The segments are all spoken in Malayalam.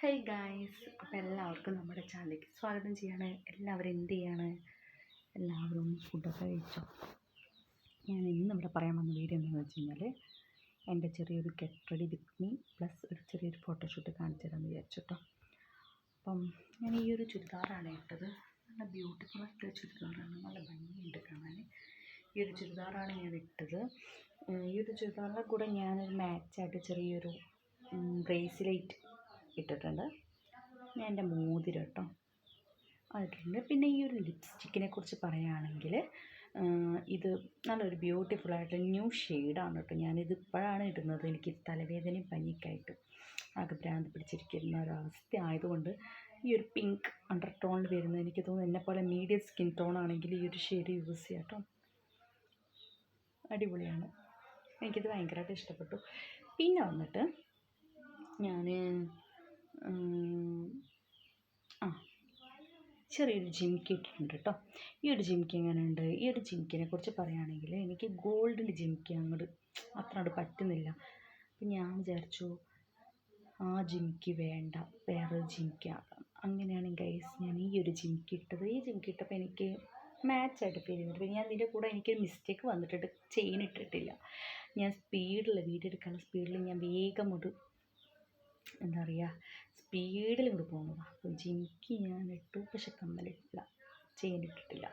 ഹേയ് ഗായ്സ് അപ്പോൾ എല്ലാവർക്കും നമ്മുടെ ചാനലിലേക്ക് സ്വാഗതം ചെയ്യാണ്. എല്ലാവരും എന്ത് ചെയ്യാണ്? എല്ലാവരും ഫുഡൊക്കെ കഴിച്ചോ? ഞാൻ ഇന്ന് ഇവിടെ പറയാൻ വന്ന വീഡിയോ എന്താണെന്ന് വെച്ച് കഴിഞ്ഞാൽ എന്റെ ചെറിയൊരു get ready with me plus ഒരു ചെറിയൊരു ഫോട്ടോഷൂട്ട് കാണിച്ചു തരാമെന്ന് വിചാരിച്ചു കേട്ടോ അപ്പം ഞാൻ ഈ ഒരു ചുരിദാറാണ് ഇട്ടത്. നല്ല ബ്യൂട്ടിഫുൾ ആയിട്ടുള്ള ചുരിദാറാണ്. നല്ല ഭംഗിയുണ്ട് കാണാൻ ഈ ഒരു ചുരിദാറാണ് ഞാൻ ഇട്ടത്. ഈ ഒരു ചുരിദാറിന്റെ കൂടെ ഞാനൊരു മാച്ചായിട്ട് ചെറിയൊരു ബ്രേസ്ലെറ്റ് ഇട്ടിട്ടുണ്ട്. ഞാൻ എന്റെ മോതിരം കേട്ടോ. അതിട്ടിട്ടുണ്ട് പിന്നെ ഈ ഒരു ലിപ്സ്റ്റിക്കിനെ കുറിച്ച് പറയുകയാണെങ്കിൽ ഇത് നല്ലൊരു ബ്യൂട്ടിഫുൾ ആയിട്ട് ന്യൂ ഷെയ്ഡാണ് കേട്ടോ. ഞാനിത് ഇപ്പോഴാണ് ഇടുന്നത്. എനിക്ക് തലവേദനയും പനിയൊക്കെയായിട്ട് ആകെ ഭ്രാന്ത് പിടിച്ചിരിക്കുന്ന ഒരവസ്ഥ ആയതുകൊണ്ട് ഈ ഒരു പിങ്ക് അണ്ടർ ടോണിൽ വരുന്നത് എനിക്ക് തോന്നുന്നു എന്നെപ്പോലെ മീഡിയം സ്കിൻ ടോൺ ആണെങ്കിൽ ഈ ഒരു ഷെയ്ഡ് യൂസ് ചെയ്യാം കേട്ടോ. അടിപൊളിയാണ്. എനിക്കിത് ഭയങ്കരമായിട്ട് ഇഷ്ടപ്പെട്ടു. പിന്നെ വന്നിട്ട് ഞാൻ ആ. ചെറിയൊരു ജിമിക്ക് ഇട്ടിട്ടുണ്ട് കേട്ടോ ഈ ഒരു ജിമിക്ക് എങ്ങനെയുണ്ട്? ഈ ഒരു ജിമിക്കിനെ കുറിച്ച് പറയുകയാണെങ്കിൽ എനിക്ക് ഗോൾഡിൽ ജിമിക്ക് അങ്ങോട്ട് അത്ര അങ്ങോട്ട് പറ്റുന്നില്ല. അപ്പം ഞാൻ വിചാരിച്ചു ആ ജിമിക്ക് വേണ്ട വേറെ ജിമിക്ക് അങ്ങനെയാണ് ഗൈസ് ഞാൻ ഈ ഒരു ജിമിക്ക് ഇട്ടത്. ഈ ജിമിക്ക് ഇട്ടപ്പോൾ എനിക്ക് മാച്ചായിട്ട് ഫീൽ ചെയ്തിട്ട് പിന്നെ ഞാൻ ഇതിന്റെ കൂടെ എനിക്കൊരു മിസ്റ്റേക്ക് വന്നിട്ടുണ്ട്. ചെയിൻ ഇട്ടിട്ടില്ല. ഞാൻ സ്പീഡിൽ വീഡിയോ എടുക്കാനുള്ള സ്പീഡിൽ ഞാൻ വേഗം ഒരു എന്താ പറയുക സ്പീഡിൽ ഇങ്ങോട്ട് പോകുന്നതാണ് അപ്പോൾ ജിമിക്ക് ഞാൻ ഇട്ടു പക്ഷെ കമ്മലിട്ടില്ല ചെയിൻ ഇട്ടിട്ടില്ല.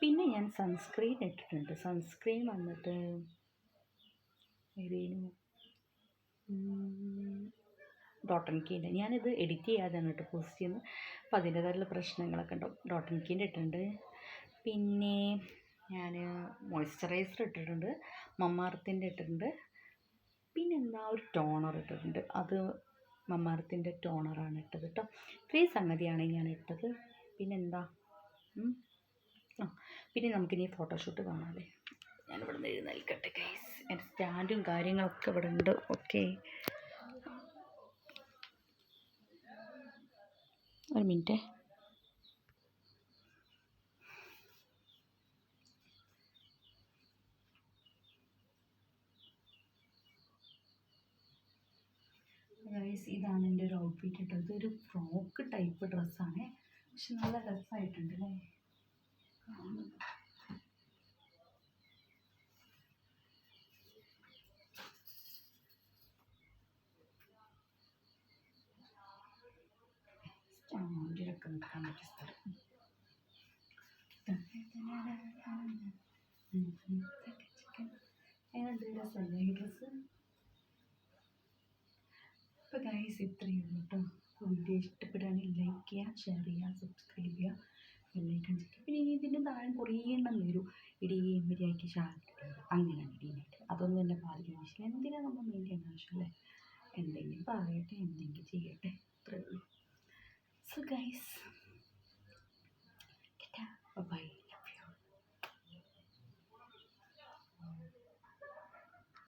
പിന്നെ ഞാൻ സൺസ്ക്രീൻ ഇട്ടിട്ടുണ്ട്. സൺസ്ക്രീൻ വന്നിട്ട് ഏതേനു? ഡോട്ടൻ കീന്റെ ഞാനിത് എഡിറ്റ് ചെയ്യാതെയാണ് കേട്ടോ പോസ്റ്റ് ചെയ്യുന്നത് അപ്പോൾ അതിന്റേതായിട്ടുള്ള പ്രശ്നങ്ങളൊക്കെ ഉണ്ടാവും. ഡോട്ടൻ കീന്റെ ഇട്ടിട്ടുണ്ട്. പിന്നെ ഞാൻ മോയ്സ്ചറൈസർ ഇട്ടിട്ടുണ്ട്. മമ്മാർത്തിന്റെ ഇട്ടിട്ടുണ്ട്. പിന്നെന്താ ഒരു ടോണർ ഇട്ടിട്ടുണ്ട്. അത് മമ്മാർത്തിന്റെ ടോണറാണ് ഇട്ടത് കേട്ടോ ഇത്രയും സംഗതിയാണ് ഞാൻ ഇട്ടത്. പിന്നെ എന്താ ആ പിന്നെ നമുക്കിനി ഫോട്ടോഷൂട്ട് കാണാമല്ലേ ഞാനിവിടെ നിന്ന് എഴുന്നേൽക്കട്ടെ ഗൈസ് എന്റെ സ്റ്റാൻഡും കാര്യങ്ങളൊക്കെ ഇവിടെ ഉണ്ട് ഓക്കെ ഒരു മിനിറ്റ് ഗൈസ് ഇതാണ് എന്റെ ഒരു ഔട്ട്ഫിറ്റ് കേട്ടോ ഒരു ഫ്രോക്ക് ടൈപ്പ് ഡ്രസ്സാണ് പക്ഷെ നല്ല രസമായിട്ടുണ്ട് അല്ലേ? രസമല്ലേ ഈ ഡ്രസ്സ് അപ്പോൾ ഗൈസ് ഇത്രയേ ഉള്ളൂ കേട്ടോ വീഡിയോ ഇഷ്ടപ്പെടുകയാണെങ്കിൽ ലൈക്ക് ചെയ്യുക ഷെയർ ചെയ്യുക സബ്സ്ക്രൈബ് ചെയ്യുക ബെല്ലൈക്കൺ പിന്നെ ഇനി ഇതിന്റെ താഴെ കുറേ എണ്ണം വരും. ഇടിയും മര്യാദയ്ക്ക് ഷാർട്ട് അങ്ങനെ ഇടിയായിട്ട്. അതൊന്നും എന്നെ ബാധിക്കുന്ന ആവശ്യമില്ല എന്തിനാണ് നമ്മൾ മെയിൻ ചെയ്യേണ്ട ആവശ്യമില്ലേ എന്തെങ്കിലും പറയട്ടെ എന്തെങ്കിലും ചെയ്യട്ടെ. അത്രേ ഉള്ളൂ. So guys